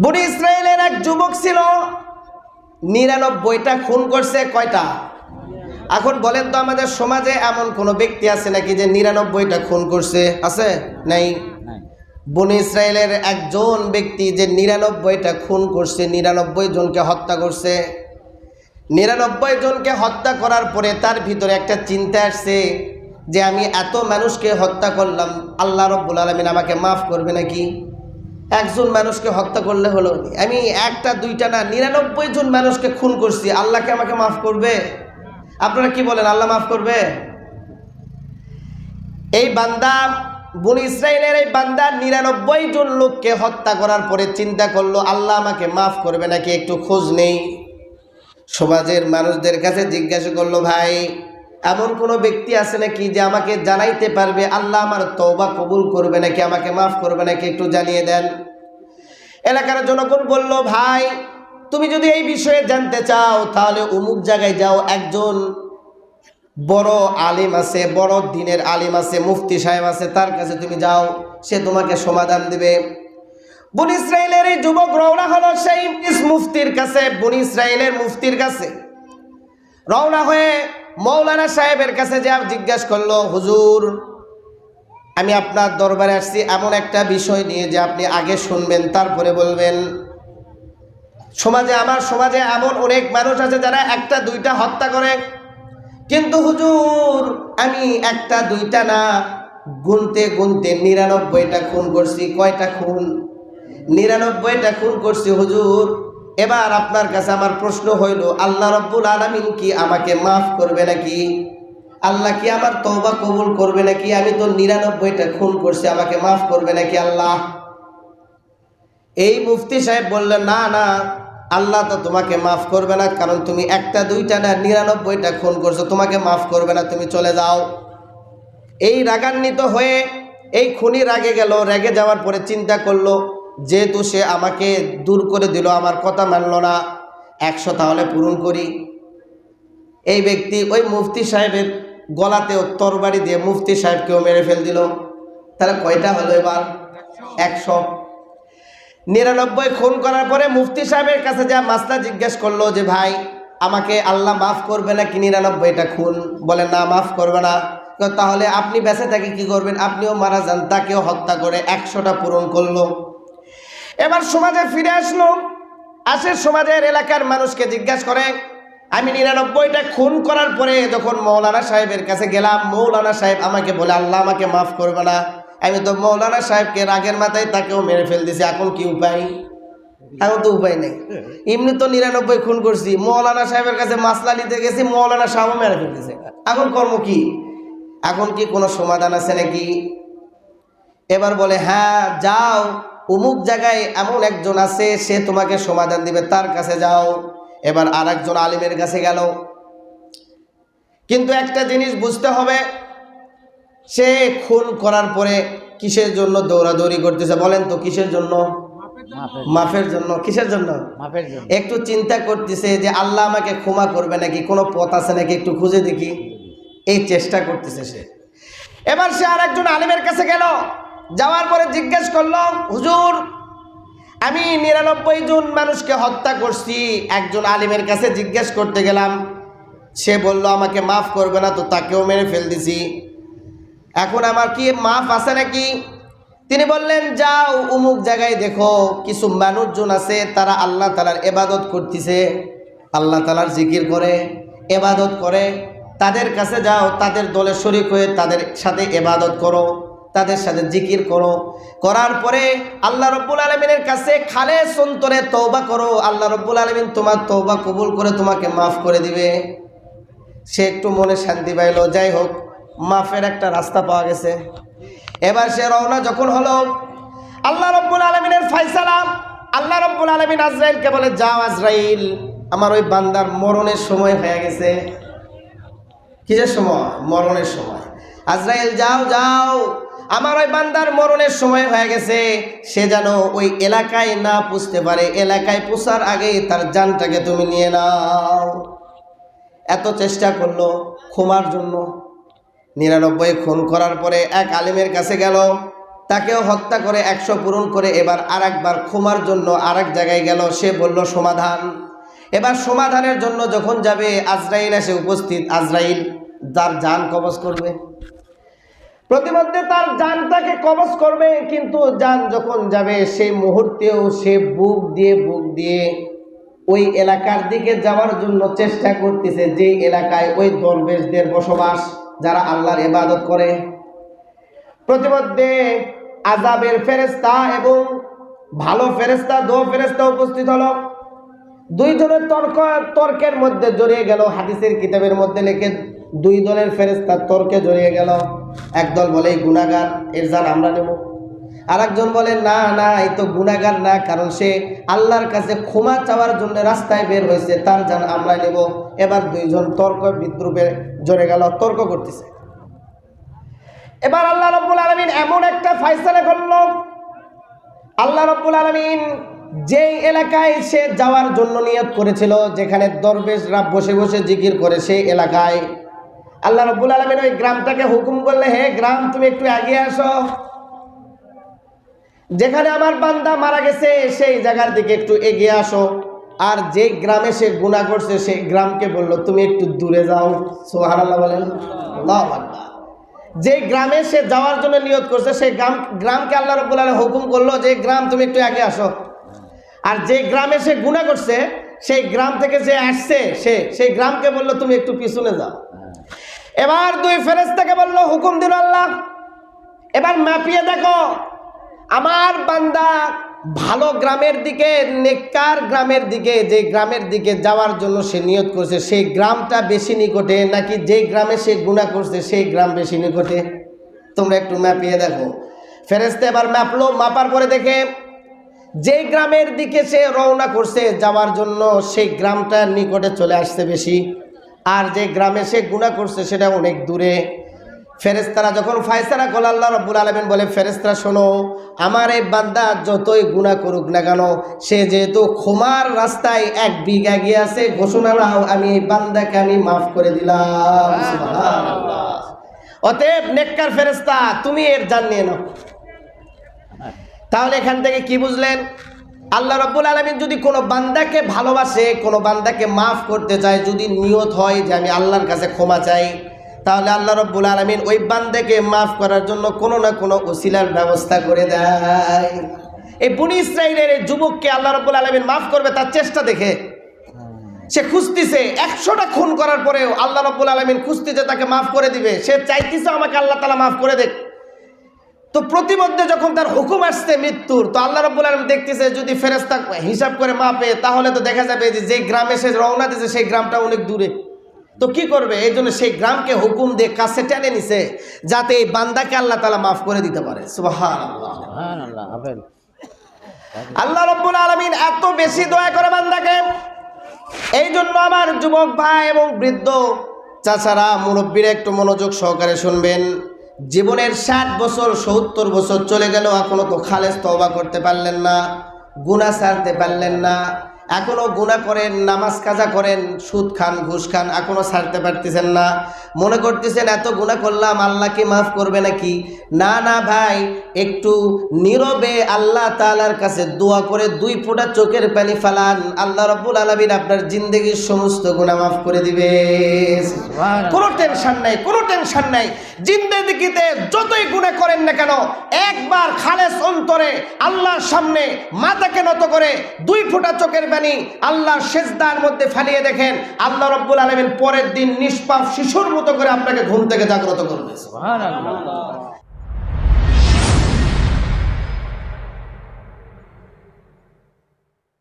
বনি ইসরায়েলের এক যুবক ছিল নিরানব্বইটা খুন করছে কয়টা? এখন বলেন তো আমাদের সমাজে এমন কোনো ব্যক্তি আছে নাকি যে নিরানব্বইটা খুন করছে? আছে? নাই? বনি ইসরায়েলের একজন ব্যক্তি যে নিরানব্বইটা খুন করছে নিরানব্বই জনকে হত্যা করছে। নিরানব্বই জনকে হত্যা করার পরে তার ভিতরে একটা চিন্তা আসছে যে আমি এত মানুষকে হত্যা করলাম আল্লাহ রব্বুল আলমিন আমাকে মাফ করবে নাকি? একজন মানুষকে হত্যা করলে হলো আমি একটা, দুইটা না, নিরানব্বই জন মানুষকে খুন করছি। আল্লাহকে আমাকে মাফ করবে? আপনারা কি বলেন, আল্লাহ মাফ করবে? এই বান্দা, বন ইসরায়েলের এই বান্দা নিরানব্বই জন লোককে হত্যা করার পরে চিন্তা করল, আল্লাহ আমাকে মাফ করবে নাকি? একটু খোঁজ নেই। সমাজের মানুষদের কাছে জিজ্ঞাসা করল, ভাই এমন কোনো ব্যক্তি আছে নাকি যে আমাকে জানাইতে পারবে, আল্লাহ আমার তওবা কবুল করবে নাকি, আমাকে মাফ করবে নাকি, একটু জানিয়ে দেন। এলাকার জনগণ বলল, ভাই, তুমি যদি এই বিষয়ে জানতে চাও, তাহলে অমুক জায়গায় যাও। একজন বড় আলিম আছে, বড় দিনের আলিম আছে, মুফতি সাহেব আছে, তার কাছে তুমি যাও, সে তোমাকে সমাধান দেবে। বন ইসরায়েলের এই যুবক রওনা হলো সেই মুফতির কাছে, বন ইসরায়েলের মুফতির কাছে। রওনা হয়ে মৌলানা সাহেবের কাছে যে জিজ্ঞাসা করল, হুজুর, আমি আপনার দরবারে আসছি এমন একটা বিষয় নিয়ে যে আপনি আগে শুনবেন, তারপরে বলবেন। সমাজে, আমার সমাজে এমন অনেক মানুষ আছে যারা একটা, দুইটা হত্যা করে। কিন্তু হুজুর, আমি একটা, দুইটা না, গুনতে গুনতে নিরানব্বইটা খুন করছি। কয়টা খুন? নিরানব্বইটা খুন করছি, হুজুর। এবার আপনার কাছে আমার প্রশ্ন হইল, আল্লাহ রব্বুল আলমিন কি আমাকে মাফ করবে নাকি? আল্লাহ কি আমার তওবা কবুল করবে নাকি? আমি তো নিরানব্বইটা খুন করছি, আমাকে মাফ করবে নাকি আল্লাহ? এই মুফতি সাহেব বললেন, না না, আল্লাহ তো তোমাকে মাফ করবে না, কারণ তুমি একটা, দুইটা না, নিরানব্বইটা খুন করছ, তোমাকে মাফ করবে না, তুমি চলে যাও। এই রাগান্বিত হয়ে এই খুনি রাগে গেল, রেগে যাওয়ার পরে চিন্তা করল যেহেতু সে আমাকে দূর করে দিল, আমার কথা মানলো না। একশো তাহলে পূরণ করি। এই ব্যক্তি ওই মুফতি সাহেবের গলাতেও তরবারি দিয়ে মুফতি সাহেবকেও মেরে ফেল দিল। তাহলে কয়টা হলো এবার? একশো। নিরানব্বই খুন করার পরে মুফতি সাহেবের কাছে যা মাসলা জিজ্ঞেস করল যে, ভাই, আমাকে আল্লাহ মাফ করবে না কি নিরানব্বইটা খুন? বলে, না, মাফ করবে না। তাহলে আপনি বেঁচে থাকি কি করবেন? আপনিও মারা যান, তাকেও হত্যা করে একশোটা পূরণ করল। এবার সমাজে ফিরে আসলো। আসে সমাজের এলাকার মানুষকে জিজ্ঞাসা করে, আমি নিরানব্বইটা খুন করার পরে যখন মৌলানা সাহেবের কাছে গেলাম, মৌলানা সাহেব আমাকে বলে, আল্লাহ আমাকে মাফ করবে না। আমি তো মৌলানা সাহেবকে রাগের মাথায় তাকেও মেরে ফেল দিছি এখন কি উপায়? এখন তো উপায় নেই। এমনি তো নিরানব্বই খুন করছি, মৌলানা সাহেবের কাছে মাসলা নিতে গেছি, মৌলানা সাহেবও মেরে ফেল দিছে এখন কর্ম কি? এখন কি কোনো সমাধান আছে নাকি? এবার বলে হ্যাঁ যাও। অমুক জায়গায় এমন একজন আছে সে তোমাকে সমাধান দিবে তার কাছে যাও। এবার আর একজন আলিমের কাছে গেল। কিন্তু একটা জিনিস বুঝতে হবে সে খুন করার পরে কিসের জন্য দৌড়াদৌড়ি করতেছে বলেন তো কিসের জন্য? মাফের জন্য। কিসের জন্য? একটু চিন্তা করতেছে যে আল্লাহ আমাকে ক্ষমা করবে নাকি কোনো পথ আছে নাকি একটু খুঁজে দেখি। এই চেষ্টা করতেছে সে। এবার সে আর একজন আলিমের কাছে গেল। যাওয়ার পরে জিজ্ঞেস করল, হুজুর, আমি নিরানব্বই জন মানুষকে হত্যা করছি। একজন আলিমের কাছে জিজ্ঞেস করতে গেলাম। সে বলল, আমাকে মাফ করবে না তো তাকেও মেরে ফেল দিছি এখন আমার কি মাফ আছে নাকি? তিনি বললেন, যাও, উমুক জায়গায় দেখো, কিছু মানুষজন আছে, তারা আল্লাহ তালার এবাদত করতেছে। আল্লাহ তালার জিকির করে এবাদত করে। তাদের কাছে যাও, তাদের দলে শরিক হয়ে তাদের সাথে এবাদত করো। তাদের সাথে জিকির করো। করার পরে আল্লাহ রব্বুল আলমিনের কাছে খালে সন্তরে তৌবা করো। আল্লাহ রব্বুল আলমিন তোমার তৌবা কবুল করে তোমাকে মাফ করে দিবে। সে একটু মনে শান্তি পাইলো। যাই হোক, মাফের একটা রাস্তা পাওয়া গেছে। এবার সে রওনা যখন হলো, আল্লাহ রব্বুল আলমিনের ফাইসালাম আল্লাহ রব্বুল আলমিন আজরাইলকে বলে, যাও আজরাইল, আমার ওই বান্দার মরণের সময় হয়ে গেছে। কিসের সময়? মরণের সময়। আজরাইল, যাও যাও আমার ওই বান্দার মরণের সময় হয়ে গেছে, সে যেন ওই এলাকায় না পুষতে পারে, এলাকায় পুষার আগেই তার জানটাকে তুমি নিয়ে নাও। এত চেষ্টা করল ক্ষমার জন্য। নিরানব্বই খুন করার পরে এক আলিমের কাছে গেল, তাকেও হত্যা করে একশো পূরণ করে এবার আর একবার ক্ষমার জন্য আর জায়গায় গেল, সে বলল, সমাধান। এবার সমাধানের জন্য যখন যাবে, আজরাইল এসে উপস্থিত। আজরাইল, যার যান কবজ করবে। প্রতিমধ্যে তার যানটাকে কবজ করবে, কিন্তু যান যখন যাবে সেই মুহূর্তেও সে বুক দিয়ে বুক দিয়ে ওই এলাকার দিকে যাওয়ার জন্য চেষ্টা করতেছে, যে এলাকায় ওই দরবেশদের বসবাস যারা আল্লাহর ইবাদত করে। প্রতিমধ্যে আজাবের ফেরেস্তা এবং ভালো ফেরেস্তা দো ফেরেস্তা উপস্থিত হলো। দুইজনের তর্ক, তর্কের মধ্যে জড়িয়ে গেল, হাদিসের কিতাবের মধ্যে লেখে দুই দলের ফেরেস্তা তর্কে জড়িয়ে গেল। একদল বলে, এই গুণাগার, এর যান আমরা নেব। আর একজন বলে, না না, এই তো গুণাগার না, কারণ সে আল্লাহর কাছে ক্ষমা চাওয়ার জন্য রাস্তায় বের হয়েছে, তার যান আমরা নেব। এবার দুইজন তর্ক, বিদ্রুপে জড়ে গেল, তর্ক করতেছে। এবার আল্লাহ রব্বুল আলমিন এমন একটা ফাইসলা করল। আল্লাহ রব্বুল আলমিন যেই এলাকায় সে যাওয়ার জন্য নিয়ত করেছিল, যেখানে দরবেশরা বসে বসে জিকির করে, সেই এলাকায় আল্লাহ রব্বুল আলমিন ওই গ্রামটাকে হুকুম করলে, হে গ্রাম, তুমি একটু এগিয়ে আসো। যেখানে আমার বান্দা মারা গেছে, সেই জায়গার দিকে একটু এগিয়ে আসো। আর যে গ্রামে সে গুণা করছে, সেই গ্রামকে বলল, তুমি একটু দূরে যাও। সোহান আল্লাহ বলেন যে গ্রামে সে যাওয়ার জন্য নিয়ত করছে সেই গ্রাম, গ্রামকে আল্লাহ রব্বুল আলম হুকুম করল যে, গ্রাম, তুমি একটু আগে আসো। আর যে গ্রামে সে গুণা করছে, সেই গ্রাম থেকে যে আসছে, সে, সেই গ্রামকে বলল, তুমি একটু পিছনে যাও। এবার দুই ফেরেস্তাকে বলল, হুকুম দিল আল্লাহ। এবার মাপিয়ে দেখো, আমার বান্দা ভালো গ্রামের দিকে, নেককার গ্রামের দিকে, যে গ্রামের দিকে যাওয়ার জন্য সে নিয়ত করছে, সেই গ্রামটা বেশি নিকটে, নাকি যেই গ্রামে সে গুণা করছে, সেই গ্রাম বেশি নিকটে? তোমরা একটু মাপিয়ে দেখো। ফেরেস্তে এবার মাপলো, মাপার পরে দেখে যেই গ্রামের দিকে সে রওনা করছে, যাওয়ার জন্য সেই গ্রামটা নিকটে চলে আসছে বেশি। আর যে গ্রামে সে গুণা করছে সেটা অনেক দূরে। ফেরেস্তারা যখন ফায়সারা করল, আল্লাহ রব্বুল আলমিন বলে ফেরেস্তারা শোনো, আমার এই বান্দা যতই গুণা করুক না কেন, সে যেহেতু ক্ষমার রাস্তায় এক বিঘা গিয়ে আছে ঘোষণা নাও, আমি এই বান্দাকে আমি মাফ করে দিলাম। অতএব নেককার ফেরেস্তা তুমি এর জান নিয়ে নাও। তাহলে এখান থেকে কি বুঝলেন? আল্লাহ রব্বুল আলমিন যদি কোনো বান্দাকে ভালোবাসে, কোনো বান্দাকে মাফ করতে চায়, যদি নিয়ত হয় যে আমি আল্লাহর কাছে ক্ষমা চাই, তাহলে আল্লাহ রব্বুল আলমিন ওই বান্দাকে মাফ করার জন্য কোনো না কোনো ওসিলার ব্যবস্থা করে দেয়। এই বুনি ইসরায়েলের এই যুবককে আল্লাহ রব্বুল আলমিন মাফ করবে, তার চেষ্টা দেখে। সে খুঁজতেছে, একশোটা খুন করার পরেও আল্লাহ রব্বুল আলমিন খুঁজতেছে, তাকে মাফ করে দিবে। সে চাইতেছে আমাকে আল্লাহ তালা মাফ করে দেখ তো প্রতিমধ্যে যখন তার হুকুম আসছে মৃত্যুর তো আল্লাহ রব্বুল আলম দেখতেছে যদি ফেরেস্তা হিসাব করে মাপে তাহলে তো দেখা যাবে যে যে গ্রামে সে রওনা দিয়েছে সেই গ্রামটা অনেক দূরে। তো কি করবে? এই জন্য সেই গ্রামকে হুকুম দিয়ে কাছে টেনে নিছে যাতে এই বান্দাকে আল্লাহ তালা মাফ করে দিতে পারে। আল্লাহ রব্বুল আলমিন এত বেশি দয়া করে বান্দাকে এই জন্য আমার যুবক ভাই এবং বৃদ্ধ চাচারা মুরব্বীরা একটু মনোযোগ সহকারে শুনবেন। জীবনের ষাট বছর, সত্তর বছর চলে গেল এখনও তো খালেজ তবা করতে পারলেন না গুণা সারতে পারলেন না এখনও গুণা করেন নামাজ কাজা করেন সুদ খান ঘুষ খান এখনও ছাড়তে পারতেছেন না। মনে করতেছেন এত গুণা করলাম আল্লাহ কি মাফ করবে নাকি? না না ভাই একটু নীরবে আল্লাহ তাআলার কাছে দোয়া করে দুই ফোঁটা চোখের পানি ফালান। আল্লাহ রব্বুল আলমিন আপনার জিন্দগির সমস্ত গুণা মাফ করে দিবে। কোনো টেনশন নাই কোনো টেনশন নাই। জিন্দগিতে যতই গুণা করেন না কেন একবার খালেস অন্তরে আল্লাহর সামনে মাথাকে নত করে দুই ফোঁটা চোখের পানি আল্লাহর সেজদার মধ্যে ফালিয়ে দেখেন, আল্লাহ রব্বুল আলমিন পরের দিন নিষ্পাপ শিশুর মতো করে আপনাকে ঘুম থেকে জাগ্রত করবে।